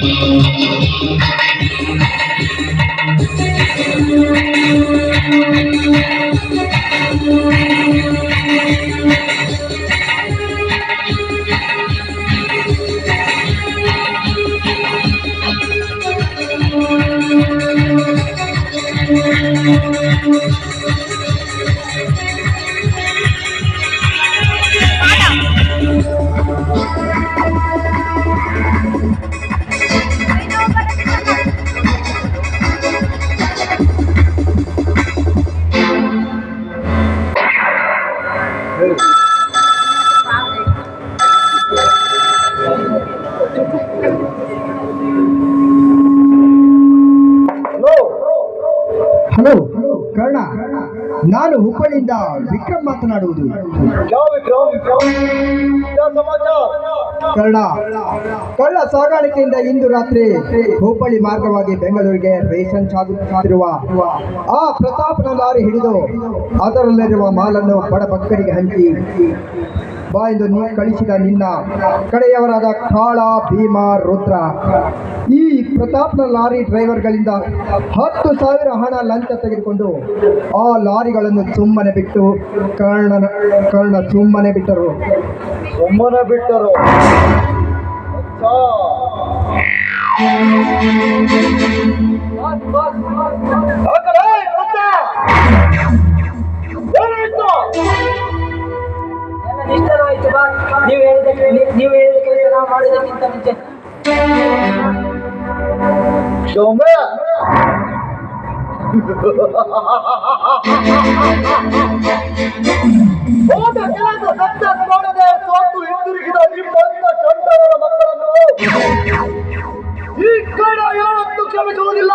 Hello ದಾವಣಗೆರೆಯಿಂದ ವಿಕ್ರಮ್ ಮಾತನಾಡುವುದು. ಕನ್ನಡ ಕಳ್ಳ ಸಾಗಾಣಿಕೆಯಿಂದ ಇಂದು ರಾತ್ರಿ ಹುಬ್ಬಳ್ಳಿ ಮಾರ್ಗವಾಗಿ ಬೆಂಗಳೂರಿಗೆ ರೇಷನ್ ಸಾಗುತ್ತಿರುವ ಆ ಪ್ರತಾಪನ ದಾರಿ ಹಿಡಿದು ಅದರಲ್ಲಿರುವ ಮಾಲನ್ನು ಬಡ ಭಕ್ತರಿಗೆ ಹಂಚಿ ಬಾ ಎಂದು ನೀ ಕಳಿಸಿದ ನಿನ್ನ ಕಡೆಯವರಾದ ಕಾಳ ಭೀಮ ರುದ್ರ. ಈ ಪ್ರತಾಪ್ನ ಲಾರಿ ಡ್ರೈವರ್ಗಳಿಂದ ಹತ್ತು ಸಾವಿರ ಹಣ ಲಂಚ ತೆಗೆದುಕೊಂಡು ಆ ಲಾರಿಗಳನ್ನು ಸುಮ್ಮನೆ ಬಿಟ್ಟು ಕರ್ಣನ ಕರ್ಣ ಸುಮ್ಮನೆ ಬಿಟ್ಟರು. ಸುಮ್ಮನೆ ಬಿಟ್ಟರು. ಹೋದ ಕೆಲಸ ಸಕ್ಸಸ್ ಮಾಡದೆ ಸೋತು ಹಿಂದಿರುಗಿದ ನಿಮ್ಮಂತ ಚಂಡರ ಮಕ್ಕಳನ್ನು ಈ ಕಡೆ ಯಾವತ್ತೂ ಕ್ಷಮಿಸುವುದಿಲ್ಲ.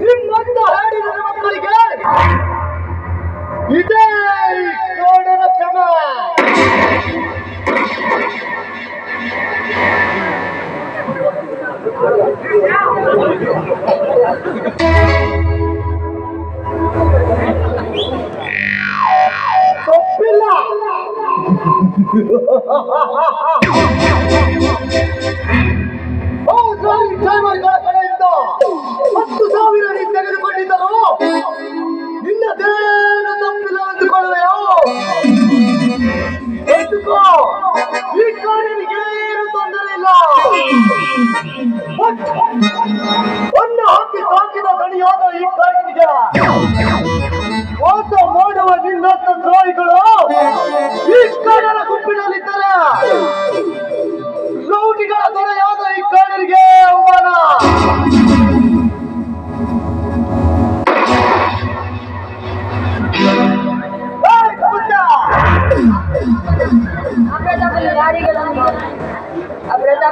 ನಿಮ್ಮಂತ ಹಾಡಿದ ಮಕ್ಕಳಿಗೆ ಇದೇ ಈ ಕ್ಷಮ.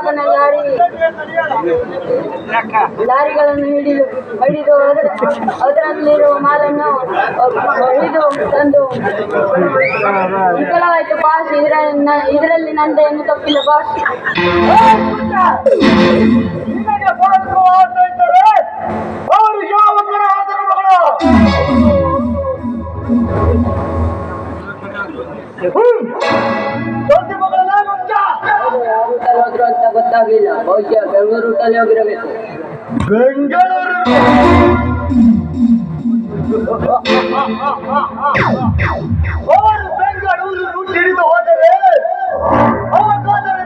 ಲಾರಿ. ಲಾರಿಗಳನ್ನು ಹಿಡಿದು ಹಿಡಿದು ಅದರ ಅದರಲ್ಲಿರುವ ಮಾಲನ್ನು ಹಿಡಿದು ತಂದು ವಿಫಲವಾಯಿತು. ಬಾಸ್ ಇದರ ಇದರಲ್ಲಿ ನಂದೆಯನ್ನು ತಪ್ಪಿಲ್ಲ ಬಾಸ್. ಅವರು ಯಾವ ಮಗಳು ಗೊತ್ತಾಗಲಿಲ್ಲ. ಬಹುಶಃ ಬೆಂಗಳೂರು ರೂಟಲ್ಲಿ ಹೋಗಿರಬೇಕು. ಬೆಂಗಳೂರು ಬೆಂಗಳೂರು ಹಿಡಿದು ಹೋದರೆ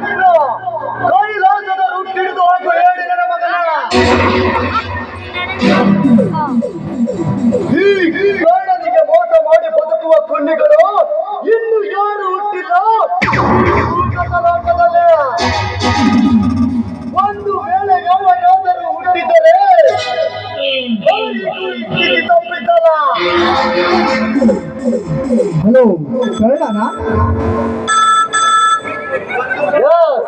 ನೀನು ಹಿಡಿದು ಹೋಗು ಹೇಳಿ ನನ್ನ ಈ ಕಾರಣನಿಗೆ ಮೋಸ ಮಾಡಿ ಬದುಕುವ ಕುಂಡಿಗಳು ಇನ್ನು ಯಾರು ಹುಟ್ಟಿಲ್ಲ? Hello Yes.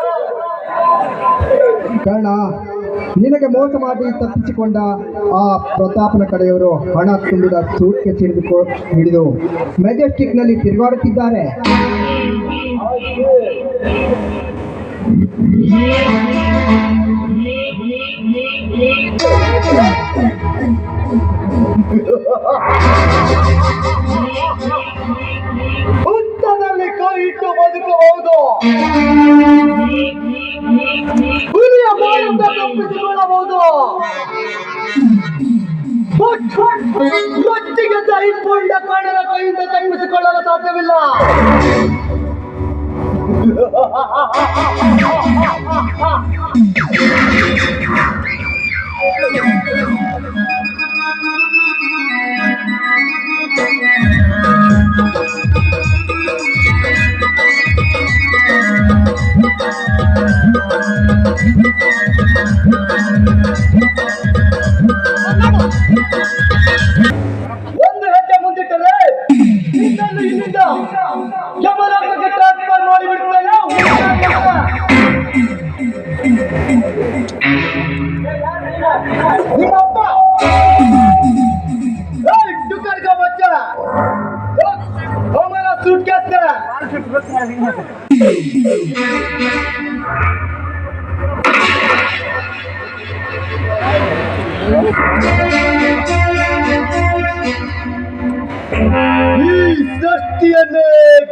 ಕರ್ಣ ನಿನಗೆ ಮೋಸ ಮಾಡಿ ತಪ್ಪಿಸಿಕೊಂಡ ಆ ಪ್ರತಾಪನ ಕಡೆಯವರು ಹಣ ತುಂಬಿದ ಸೂಟ್ಕೆ ಹಿಡಿದು ಹಿಡಿದು ಮೆಜೆಸ್ಟಿಕ್ನಲ್ಲಿ ತಿರುಗಾಡುತ್ತಿದ್ದಾರೆ ಹುತ್ತದಲ್ಲಿ ಕೈ ಇಟ್ಟು ಬದುಕಬಹುದು. ಹುಲಿಯ ಬಾಯಿಂದ ತಪ್ಪಿಸಿಕೊಳ್ಳಬಹುದು. ರೊಚ್ಚಿಗೆ ತೈಪುಂಡ ಕಾಣದ ಕೈಯಿಂದ ತಪ್ಪಿಸಿಕೊಳ್ಳಲು ಸಾಧ್ಯವಿಲ್ಲ. ಒಂದು ಇಲ್ಲಿಂದ ಯಮಲೋಕಕ್ಕೆ ಟ್ರಾನ್ಸ್ಫರ್ ಮಾಡಿಬಿಡ್ತೇನೆ ನಿಮ್ಮಪ್ಪ ಏಯ್, ಡುಕ್ಕರ್ಗ ಬಚ್ಚ ಹೋಮನ ಸೂಟ್ ಈ ಸೃಷ್ಟಿಯನ್ನೇ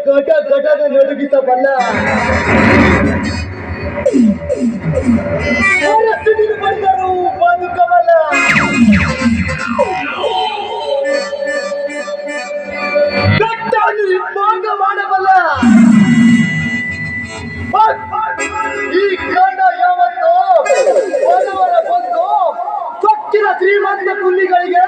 ಘಟ ಘಟನೆ ನಡುಗಿಸಬಲ್ಲ ಬಂದರೂ ಬದುಕಬಲ್ಲ. ಬೆಟ್ಟವನ್ನು ಭಾಗ ಮಾಡಬಲ್ಲ. ಈ ಕಾಂಡ ಯಾವತ್ತು ಬಡವರ ಬಂದು ಕೊಕ್ಕಿನ ಶ್ರೀಮಂತ ಕುಲ್ಲಿಗಳಿಗೆ